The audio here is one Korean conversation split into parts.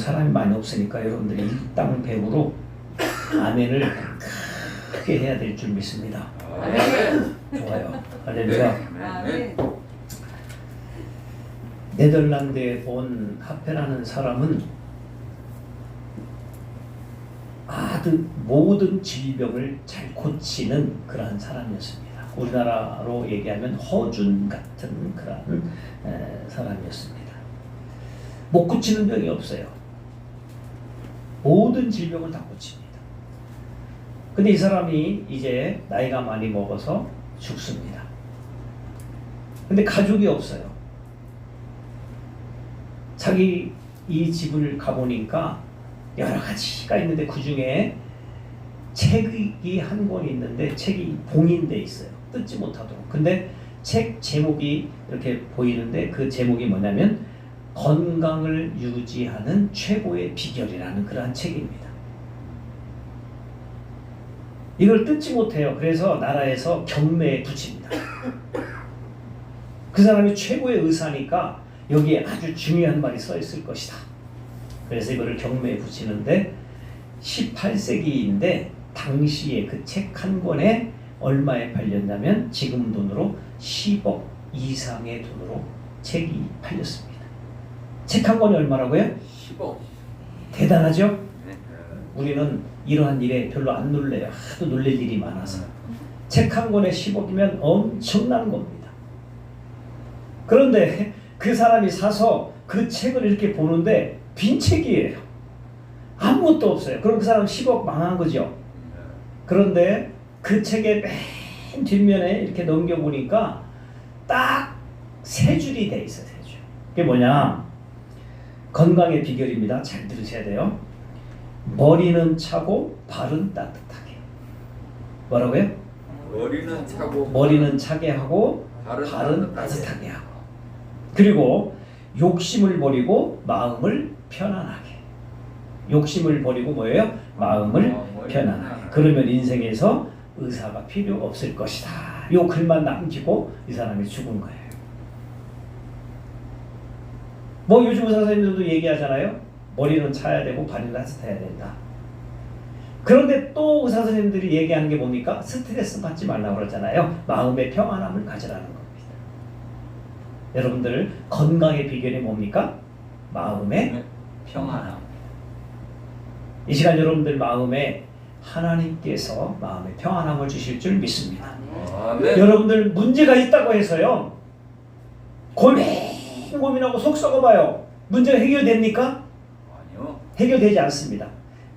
사람이 많이 없으니까 여러분들이 일당 배우로 아멘을 크게 해야 될 줄 믿습니다. 좋아요. 할렐루야. 네덜란드에 온 하페라는 사람은 아주 모든 질병을 잘 고치는 그러한 사람이었습니다. 우리나라로 얘기하면 허준 같은 그러한 에, 사람이었습니다. 못 고치는 병이 없어요. 모든 질병을 다 고칩니다. 근데 이 사람이 이제 나이가 많이 먹어서 죽습니다. 근데 가족이 없어요. 자기 이 집을 가보니까 여러 가지가 있는데 그 중에 책이 한 권 있는데 책이 봉인돼 있어요. 뜯지 못하도록. 근데 책 제목이 이렇게 보이는데 그 제목이 뭐냐면 건강을 유지하는 최고의 비결이라는 그러한 책입니다. 이걸 뜯지 못해요. 그래서 나라에서 경매에 붙입니다. 그 사람이 최고의 의사니까 여기에 아주 중요한 말이 써 있을 것이다. 그래서 이거를 경매에 붙이는데 18세기인데 당시에 그 책 한 권에 얼마에 팔렸냐면 지금 돈으로 10억 이상의 돈으로 책이 팔렸습니다. 책 한 권이 얼마라고요? 10억. 대단하죠? 네. 우리는 이러한 일에 별로 안 놀래요. 하도 놀랄 일이 많아서. 책 한 권에 10억이면 엄청난 겁니다. 그런데 그 사람이 사서 그 책을 이렇게 보는데 빈 책이에요. 아무것도 없어요. 그럼 그 사람 10억 망한 거죠. 그런데 그 책의 맨 뒷면에 이렇게 넘겨보니까 딱 세 줄이 돼 있어요. 세 줄. 그게 뭐냐? 건강의 비결입니다. 잘 들으셔야 돼요. 머리는 차고 발은 따뜻하게. 뭐라고요? 머리는 차고 머리는 차게 하고 발은 발은 따뜻하게. 하고 그리고 욕심을 버리고 마음을 편안하게 욕심을 버리고 뭐예요? 마음을 편안하게 편안하게. 그러면 인생에서 의사가 필요 없을 것이다 요 글만 남기고 이 사람이 죽은 거예요 뭐 요즘 의사 선생님들도 얘기하잖아요 머리는 차야 되고 발은 따뜻해야 된다 그런데 또 의사 선생님들이 얘기하는 게 뭡니까? 스트레스 받지 말라고 그러잖아요. 마음의 평안함을 가지라는 겁니다. 여러분들 건강의 비결이 뭡니까? 마음의 네. 평안함. 이 시간 여러분들 마음에 하나님께서 마음의 평안함을 주실 줄 믿습니다. 아멘. 여러분들 문제가 있다고 해서요. 고민 고민하고 속 썩어봐요. 문제가 해결됩니까? 아니요. 해결되지 않습니다.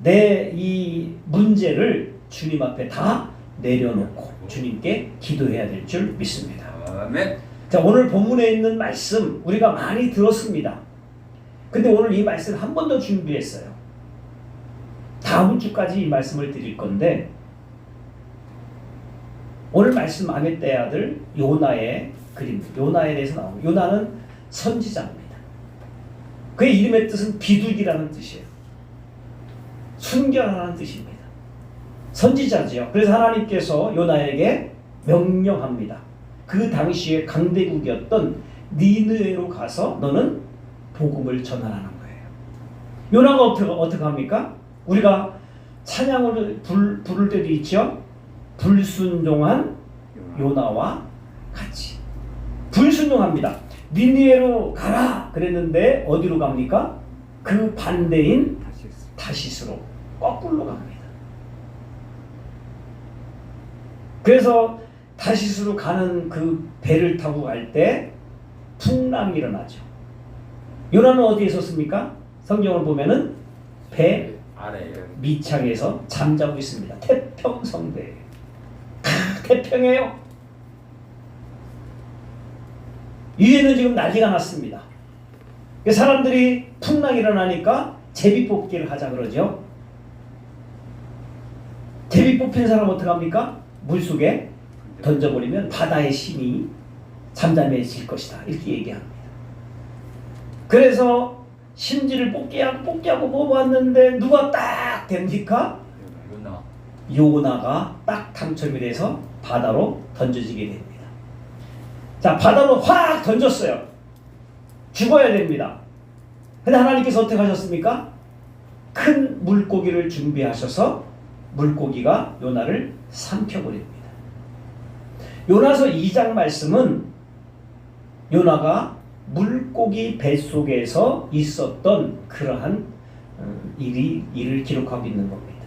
내 이 문제를 주님 앞에 다 내려놓고 주님께 기도해야 될 줄 믿습니다. 아멘. 자, 오늘 본문에 있는 말씀 우리가 많이 들었습니다. 근데 오늘 이 말씀 한 번 더 준비했어요. 다음 주까지 이 말씀을 드릴 건데 오늘 말씀 아멧대 아들 요나의 그림, 요나에 대해서 나옵니다. 요나는 선지자입니다. 그의 이름의 뜻은 비둘기라는 뜻이에요. 순결하라는 뜻입니다. 선지자지요. 그래서 하나님께서 요나에게 명령합니다. 그 당시에 강대국이었던 니느웨로 가서 너는 복음을 전하라는 거예요. 요나가 어떻게 어떻게 합니까? 우리가 찬양을 불, 부를 때도 있죠. 불순종한 요나와 같이 불순종합니다. 니느웨로 가라 그랬는데 어디로 갑니까? 그 반대인 다시. 다시스로 거꾸로 갑니다. 그래서 다시스로 가는 그 배를 타고 갈 때 풍랑이 일어나죠. 요나는 어디에 있었습니까? 성경을 보면은 배 아래에 밑창에서 잠자고 있습니다. 태평 성대. 태평해요. 위에는 지금 난리가 났습니다. 그 사람들이 풍랑이 일어나니까 제비 뽑기를 하자 그러죠. 제비 뽑힌 사람 어떡합니까? 물속에 던져버리면 바다의 신이 잠잠해질 것이다. 이렇게 얘기합니다. 그래서 심지를 뽑기하고 뽑기하고 뽑았는데 누가 딱 됩니까? 요나. 요나가 딱 당첨이 돼서 바다로 던져지게 됩니다. 자, 바다로 확 던졌어요. 죽어야 됩니다. 근데 하나님께서 어떻게 하셨습니까? 큰 물고기를 준비하셔서 물고기가 요나를 삼켜버립니다. 요나서 2장 말씀은 요나가 물고기 뱃속에서 있었던 그러한 음, 일이 일을 기록하고 있는 겁니다.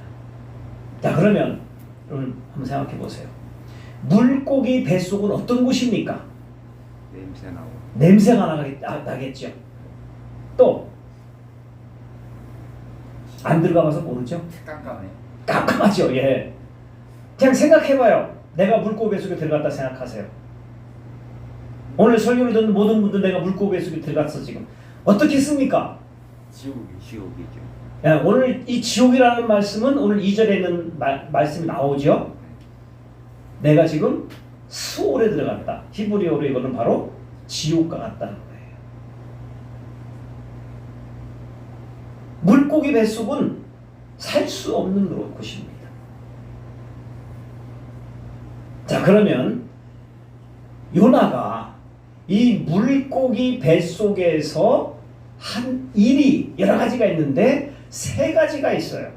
자 그러면 여러분 한번 생각해 보세요. 물고기 뱃속은 어떤 곳입니까? 냄새 나고 냄새가 나겠, 나, 나겠죠. 또 안 들어가봐서 모르죠. 깜깜해. 깜깜하죠. 예. 그냥 생각해봐요. 내가 물고기 뱃속에 들어갔다 생각하세요. 오늘 설교를 듣는 모든 분들 내가 물고기 뱃속에 들어갔어 지금. 어떻게 씁니까? 지옥이. 지옥이죠. 예, 오늘 이 지옥이라는 말씀은 오늘 2절에 있는 말, 말씀이 나오죠. 내가 지금 수월에 들어갔다. 히브리어로 이거는 바로 지옥과 같다는 거예요. 물고기 뱃속은 살 수 없는 곳입니다. 자, 그러면 요나가 이 물고기 뱃속에서 한 일이 여러 가지가 있는데 세 가지가 있어요.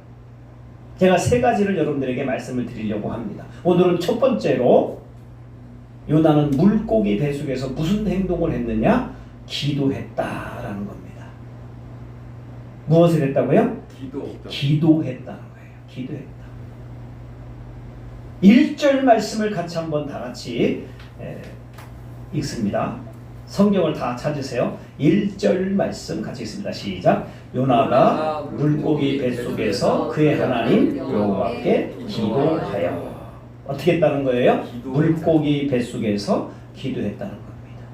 제가 세 가지를 여러분들에게 말씀을 드리려고 합니다. 오늘은 첫 번째로 요나는 물고기 뱃속에서 무슨 행동을 했느냐? 기도했다라는 겁니다. 무엇을 했다고요? 기도. 기도했다는 거예요. 기도했다. 1절 말씀을 같이 한번 다 같이 에, 읽습니다. 성경을 다 찾으세요. 1절 말씀 같이 읽습니다. 시작. 요나가 물고기 뱃속에서 그의 하나님 여호와께 기도하여 어떻게 했다는 거예요? 물고기 뱃속에서 기도했다는 겁니다.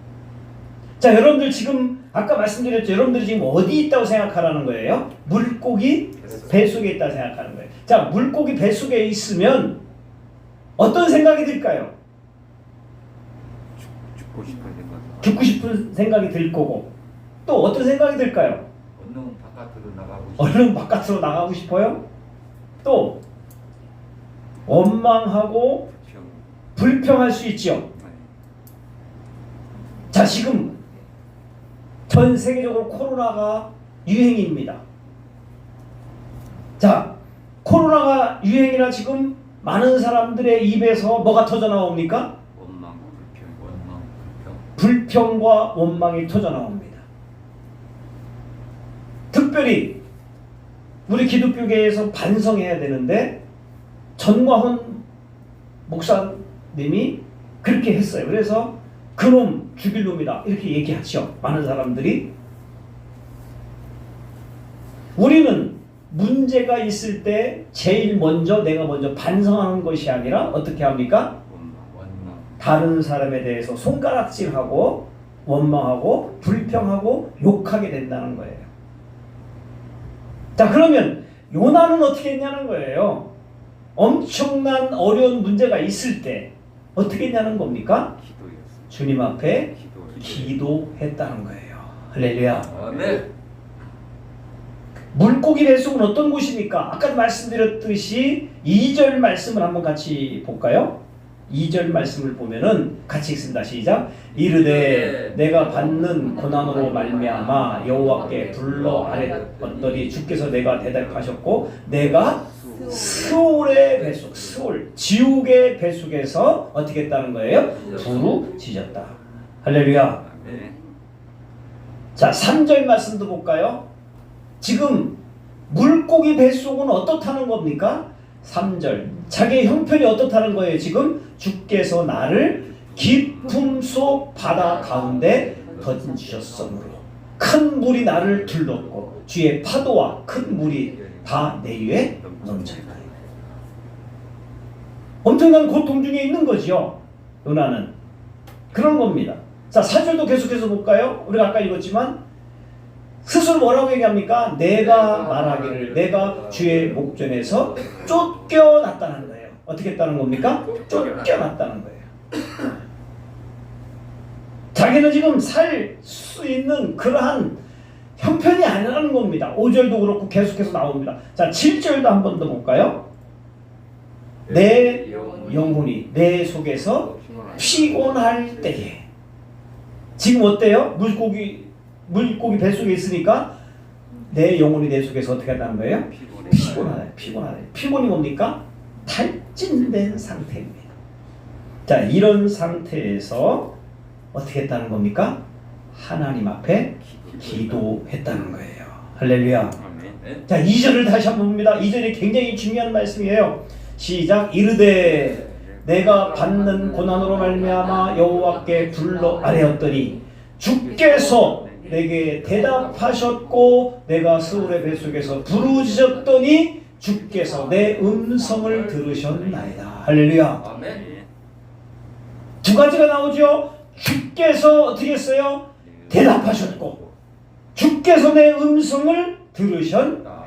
자, 여러분들 지금 아까 말씀드렸죠. 여러분들이 지금 어디 있다고 생각하라는 거예요? 물고기 뱃속에 있다 생각하는 거예요. 자, 물고기 뱃속에 있으면 어떤 생각이 들까요? 죽고 싶은 생각. 죽고 싶은 생각이 들 거고 또 어떤 생각이 들까요? 얼른 바깥으로 나가고 싶어. 얼른 바깥으로 나가고 싶어요? 또 원망하고 병. 불평할 수. 네. 자, 지금 전 세계적으로 코로나가 유행입니다. 자, 코로나가 유행이라 지금 많은 사람들의 입에서 뭐가 터져 나옵니까? 원망, 불평. 원망, 불평. 불평과 원망이 터져 나옵니다. 특별히 우리 기독교계에서 반성해야 되는데 전광훈 목사님이 그렇게 했어요. 그래서 그놈 죽일 놈이다 이렇게 얘기하죠. 많은 사람들이 우리는 문제가 있을 때 제일 먼저 내가 먼저 반성하는 것이 아니라 어떻게 합니까? 다른 사람에 대해서 손가락질하고 원망하고 불평하고 욕하게 된다는 거예요. 자 그러면 요나는 어떻게 했냐는 거예요. 엄청난 어려운 문제가 있을 때 어떻게 했냐는 겁니까? 주님 앞에 기도. 기도했다는 거예요. 할렐루야. 아멘. 물고기 뱃속은 어떤 곳입니까? 아까 말씀드렸듯이 2절 말씀을 한번 같이 볼까요? 2절 말씀을 보면은 같이 읽습니다. 시작. 이르되 내가 받는 고난으로 말미암아 여호와께 불러 아뢰었더니 주께서 내가 대답하셨고 내가 스올의 뱃속, 스올, 지옥의 뱃속에서 어떻게 했다는 거예요? 부르짖었다. 할렐루야. 네. 자, 3절 말씀도 볼까요? 지금 물고기 뱃속은 어떻다는 겁니까? 3절. 자기의 형편이 어떻다는 거예요? 지금 주께서 나를 깊음 속 바다 가운데 던지셨으므로 큰 물이 나를 둘렀고 주의 파도와 큰 물이 다 내 위에 넘쳐나요. 엄청난 고통 중에 있는 거지요. 요나는 그런 겁니다. 자, 사절도 계속해서 볼까요? 우리가 아까 읽었지만 스스로 뭐라고 얘기합니까? 내가 말하기를 내가 주의 목전에서 쫓겨났다는 거예요. 어떻게 했다는 겁니까? 쫓겨났다는 거예요. 자기는 지금 살 수 있는 그러한 형편이 아니라는 겁니다. 5절도 그렇고 계속해서 나옵니다. 자, 7절도 한 번 더 볼까요? 내 영혼이 내 속에서 피곤할 때에 지금 어때요? 물고기 물고기 뱃속에 있으니까 내 영혼이 내 속에서 어떻게 한다는 거예요? 피곤하다. 피곤하다. 피곤이 뭡니까? 탈진된 상태입니다. 자, 이런 상태에서 어떻게 했다는 겁니까? 하나님 앞에 기도했다는 거예요. 할렐루야. 자, 2절을 다시 한번 봅니다. 2절이 굉장히 중요한 말씀이에요. 시작. 이르되 내가 받는 고난으로 말미암아 여호와께 불러 아뢰었더니 주께서 내게 대답하셨고 내가 스울의 뱃속에서 부르짖었더니 주께서 내 음성을 들으셨나이다. 할렐루야. 두 가지가 나오죠. 주께서 어떻게 했어요? 대답하셨고 주께서 내 음성을 들으셨나이다.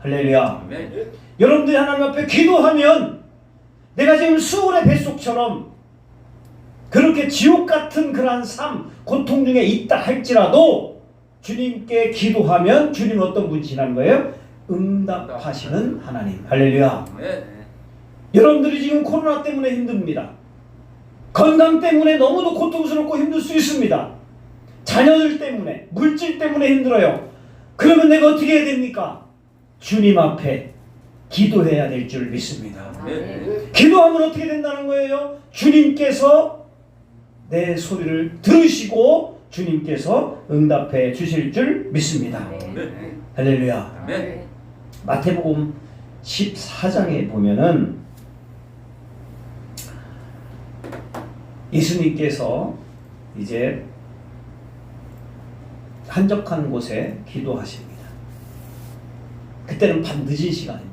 할렐루야. 아멘. 여러분들이 하나님 앞에 기도하면 내가 지금 수울의 뱃속처럼 그렇게 지옥 같은 그러한 삶, 고통 중에 있다 할지라도 주님께 기도하면 주님 어떤 분이시라는 거예요? 응답하시는 하나님. 할렐루야. 아멘. 여러분들이 지금 코로나 때문에 힘듭니다. 건강 때문에 너무도 고통스럽고 힘들 수 있습니다. 자녀들 때문에, 물질 때문에 힘들어요. 그러면 내가 어떻게 해야 됩니까? 주님 앞에 기도해야 될 줄 믿습니다. 아멘. 기도하면 어떻게 된다는 거예요? 주님께서 내 소리를 들으시고 주님께서 응답해 주실 줄 믿습니다. 네. 할렐루야. 아멘. 마태복음 14장에 보면은 예수님께서 이제 한적한 곳에 기도하십니다. 그때는 밤 늦은 시간입니다.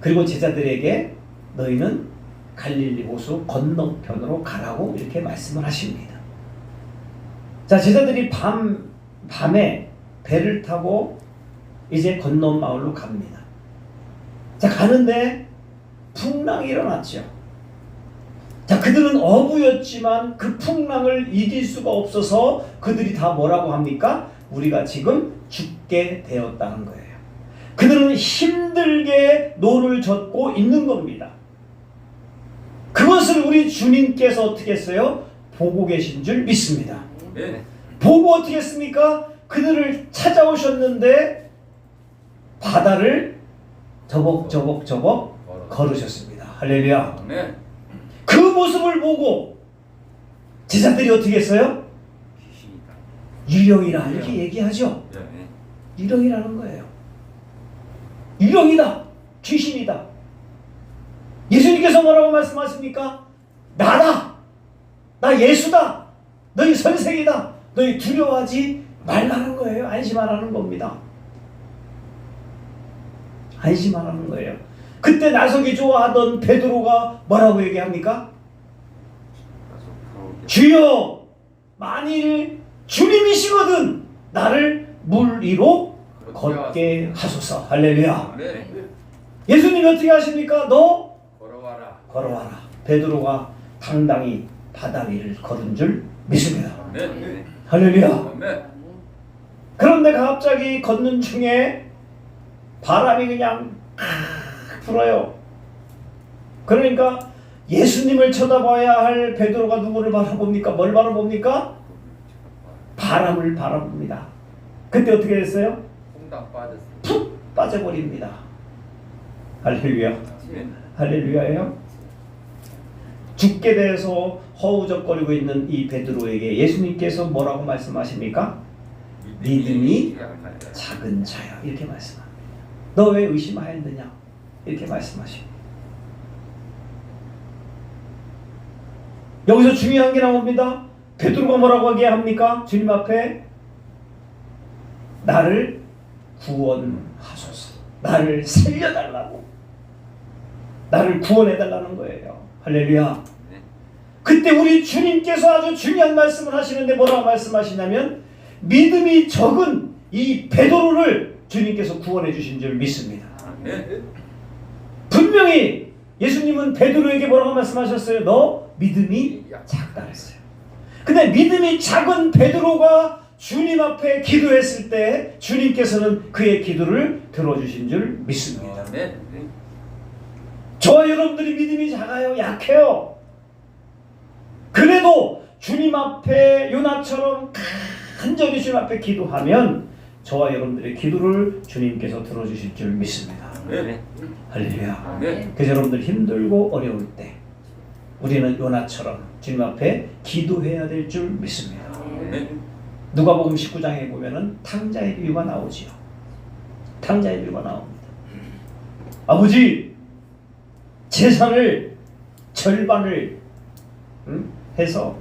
그리고 제자들에게 너희는 갈릴리 호수 건너편으로 가라고 이렇게 말씀을 하십니다. 자, 제자들이 밤 밤에 배를 타고 이제 건너 마을로 갑니다. 자, 가는데 풍랑이 일어났죠. 자, 그들은 어부였지만 그 풍랑을 이길 수가 없어서 그들이 다 뭐라고 합니까? 우리가 지금 죽게 되었다는 거예요. 그들은 힘들게 노를 젓고 있는 겁니다. 그것을 우리 주님께서 어떻게 했어요? 보고 계신 줄 믿습니다. 아멘. 보고 어떻게 했습니까? 그들을 찾아오셨는데 바다를 저벅저벅저벅 걸으셨습니다. 할렐루야. 그 모습을 보고 제자들이 어떻게 했어요? 유령이라 이렇게 얘기하죠. 네. 네. 유령이라는 거예요. 유령이다. 귀신이다. 예수님께서 뭐라고 말씀하십니까? 나다. 나 예수다. 너희 선생이다. 너희 두려워하지 말라는 거예요. 안심하라는 겁니다. 안심하라는 거예요. 그때 나서기 좋아하던 베드로가 뭐라고 얘기합니까? 주여 만일 주님이시거든 나를 물 위로 걷게 하소서 할렐루야 아멘. 예수님이 어떻게 하십니까 너 걸어와라. 걸어와라 베드로가 당당히 바다 위를 걸은 줄 믿습니다. 네. 할렐루야. 그런데 갑자기 걷는 중에 바람이 그냥 칵 불어요 그러니까 예수님을 쳐다봐야 할 베드로가 누구를 바라봅니까 뭘 바라봅니까 바람을 바라봅니다 그때 어떻게 됐어요. 푹 빠져버립니다. 할렐루야. 아멘. 할렐루야예요. 죽게 돼서 허우적거리고 있는 이 베드로에게 예수님께서 뭐라고 말씀하십니까? 믿음이 작은 자야 이렇게 말씀합니다. 너 왜 의심하였느냐? 이렇게 말씀하십니다. 여기서 중요한 게 나옵니다. 베드로가 뭐라고 하게 합니까? 주님 앞에 나를 구원하소서. 나를 살려달라고. 나를 구원해달라는 거예요. 할렐루야. 네. 그때 우리 주님께서 아주 중요한 말씀을 하시는데 뭐라고 말씀하시냐면 믿음이 적은 이 베드로를 주님께서 구원해 주신 줄 믿습니다. 아멘. 분명히 예수님은 베드로에게 뭐라고 말씀하셨어요? 너 믿음이 작다 했어요. 근데 믿음이 작은 베드로가 주님 앞에 기도했을 때 주님께서는 그의 기도를 들어주신 줄 믿습니다. 아멘. 네. 저와 여러분들이 믿음이 작아요, 약해요. 그래도 주님 앞에 요나처럼 간절히 주님 앞에 기도하면 저와 여러분들의 기도를 주님께서 들어주실 줄 믿습니다. 네. 할렐루야. 네. 그래서 여러분들 힘들고 어려울 때 우리는 요나처럼 주님 앞에 기도해야 될 줄 믿습니다. 네. 누가복음 19장에 보면은 탕자의 비유가 나오지요. 탕자의 비유가 나옵니다. 아버지 재산을 절반을 음, 해서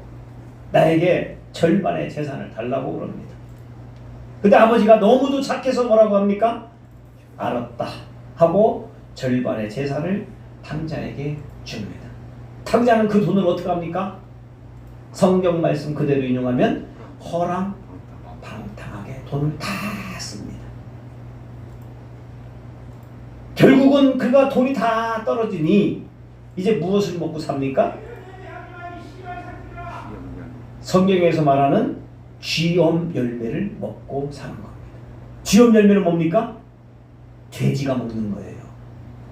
나에게 절반의 재산을 달라고 그럽니다. 근데 아버지가 너무도 착해서 뭐라고 합니까? 알았다 하고 절반의 재산을 탕자에게 줍니다. 탕자는 그 돈을 어떻게 합니까? 성경 말씀 그대로 인용하면 허랑 방탕하게 돈을 다 씁니다. 결국은 그가 돈이 다 떨어지니 이제 무엇을 먹고 삽니까? 성경에서 말하는 쥐엄 열매를 먹고 사는 겁니다. 쥐엄 열매는 뭡니까? 돼지가 먹는 거예요.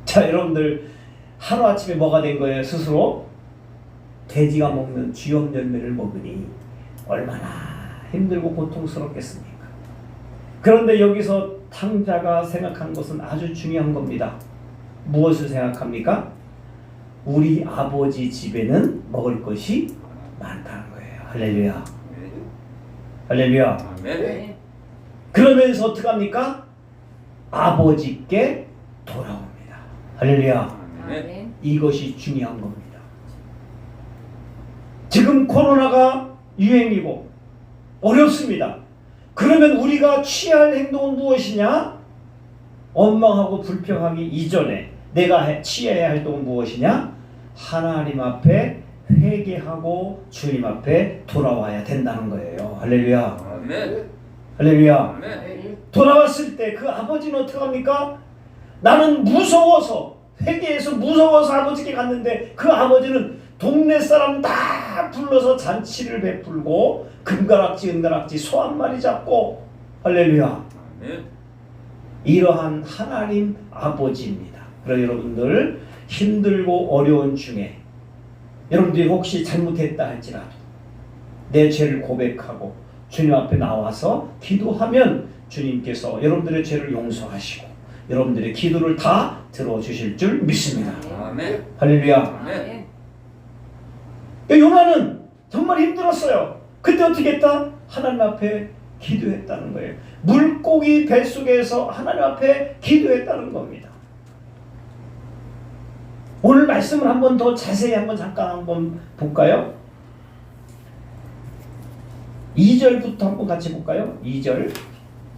자, 여러분들 하루 아침에 뭐가 된 거예요? 스스로 돼지가 먹는 쥐엄 열매를 먹으니 얼마나 힘들고 고통스럽겠습니까? 그런데 여기서 탕자가 생각한 것은 아주 중요한 겁니다. 무엇을 생각합니까? 우리 아버지 집에는 먹을 것이 많다는 거예요. 할렐루야. 할렐루야. 네. 그러면서 어떻게 합니까? 아버지께 돌아옵니다. 할렐루야. 네. 이것이 중요한 겁니다. 지금 코로나가 유행이고 어렵습니다. 그러면 우리가 취할 행동은 무엇이냐? 원망하고 불평하기 이전에 내가 해- 취해야 할 행동은 무엇이냐? 하나님 앞에 회개하고 주님 앞에 돌아와야 된다는 거예요. 할렐루야. 네. 할렐루야. 네. 돌아왔을 때 그 아버지는 어떻게 합니까? 나는 무서워서 회개해서 무서워서 아버지께 갔는데 그 아버지는 동네 사람 다 불러서 잔치를 베풀고 금가락지 은가락지 소 한 마리 잡고 할렐루야 네. 이러한 하나님 아버지입니다. 그래서 여러분들 힘들고 어려운 중에 여러분들이 혹시 잘못했다 할지라도 내 죄를 고백하고 주님 앞에 나와서 기도하면 주님께서 여러분들의 죄를 용서하시고 여러분들의 기도를 다 들어주실 줄 믿습니다. 아멘. 할렐루야. 네. 요나는 정말 힘들었어요. 그때 어떻게 했다? 하나님 앞에 기도했다는 거예요. 물고기 뱃속에서 하나님 앞에 기도했다는 겁니다. 오늘 말씀을 한 번 더 자세히 한번 잠깐 한번 볼까요? 2절부터 한번 같이 볼까요? 2절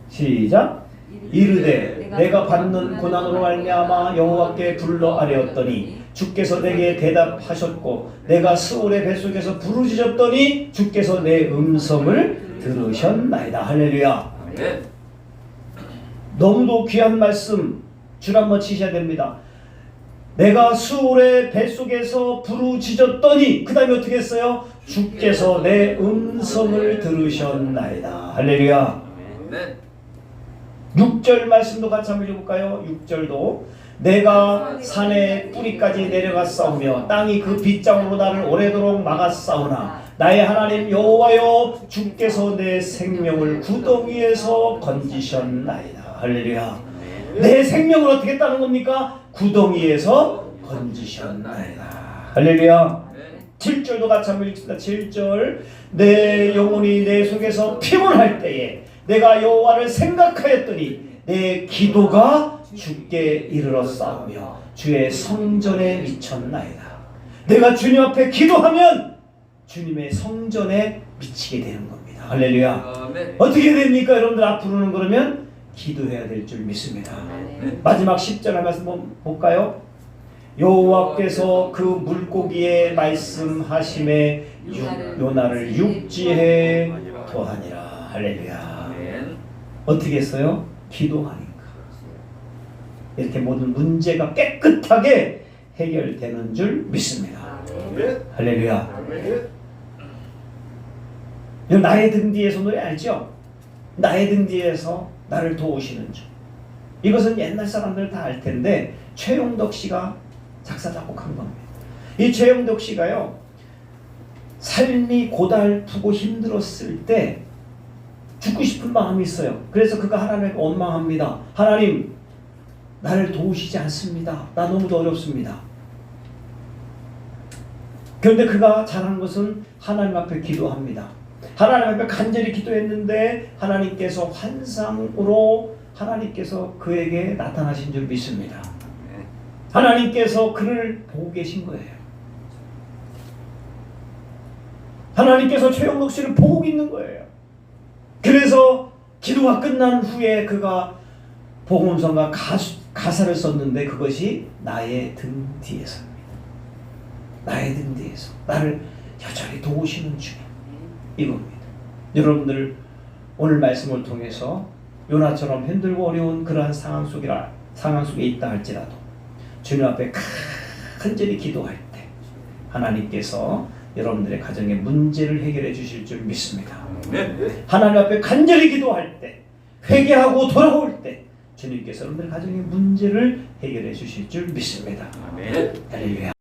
시작 이르되 내가 받는 고난으로 말미암아 여호와께 불러 아뢰었더니 주께서 내게 대답하셨고 내가 스올의 뱃속에서 부르짖었더니 주께서 내 음성을 들으셨나이다 할렐루야 네. 너무도 귀한 말씀 줄 한번 치셔야 됩니다 내가 수올의 뱃속에서 부르짖었더니 그 다음에 어떻게 했어요? 주께서 내 음성을 들으셨나이다 할렐루야 네. 6절 말씀도 같이 한번 읽어볼까요? 6절도 내가 산의 뿌리까지 내려갔사오며 땅이 그 빗장으로 나를 오래도록 막았사오나 나의 하나님 여호와여 주께서 내 생명을 구덩이에서 건지셨나이다 할렐루야 내 생명을 어떻게 했다는 겁니까? 구덩이에서 건지셨나이다 할렐루야 네. 7절도 같이 한번 읽습니다. 7절 내 영혼이 내 속에서 피곤할 때에 내가 여호와를 생각하였더니 내 기도가 주께 이르렀사오며 주의 성전에 미쳤나이다. 내가 주님 앞에 기도하면 주님의 성전에 미치게 되는 겁니다. 할렐루야. 아멘. 어떻게 됩니까? 여러분들 앞으로는 그러면 기도해야 될 줄 믿습니다. 마지막 10절 말씀 한번 볼까요? 여호와께서 그 물고기의 말씀하심에 육- 요나를 육지에 토하니라 할렐루야. 어떻게 했어요? 기도하니까 이렇게 모든 문제가 깨끗하게 해결되는 줄 믿습니다. 할렐루야 나의 등 뒤에서 노래 알죠? 나의 등 뒤에서 나를 도우시는 주. 이것은 옛날 사람들 다 알 텐데 최용덕 씨가 작사 작곡한 겁니다. 이 최용덕 씨가요 삶이 고달프고 힘들었을 때 죽고 싶은 마음이 있어요. 그래서 그가 하나님께 원망합니다. 하나님, 나를 도우시지 않습니다. 나 너무도 어렵습니다. 그런데 그가 잘한 것은 하나님 앞에 기도합니다. 하나님 앞에 간절히 기도했는데 하나님께서 환상으로 하나님께서 그에게 나타나신 줄 믿습니다. 네. 하나님께서 그를 보고 계신 거예요. 하나님께서 최영록 씨를 보고 있는 거예요. 그래서 기도가 끝난 후에 그가 복음성과 가수, 가사를 썼는데 그것이 나의 등 뒤에서입니다. 나의 등 뒤에서 나를 여전히 도우시는 주님 이겁니다. 여러분들 오늘 말씀을 통해서 요나처럼 힘들고 어려운 그러한 상황 속이라 상황 속에 있다 할지라도 주님 앞에 간절히 기도할 때 하나님께서 여러분들의 가정의 문제를 해결해 주실 줄 믿습니다. 네. 하나님 앞에 간절히 기도할 때 회개하고 돌아올 때 주님께서 여러분들 가정의 문제를 해결해 주실 줄 믿습니다. 아멘. 할렐루야.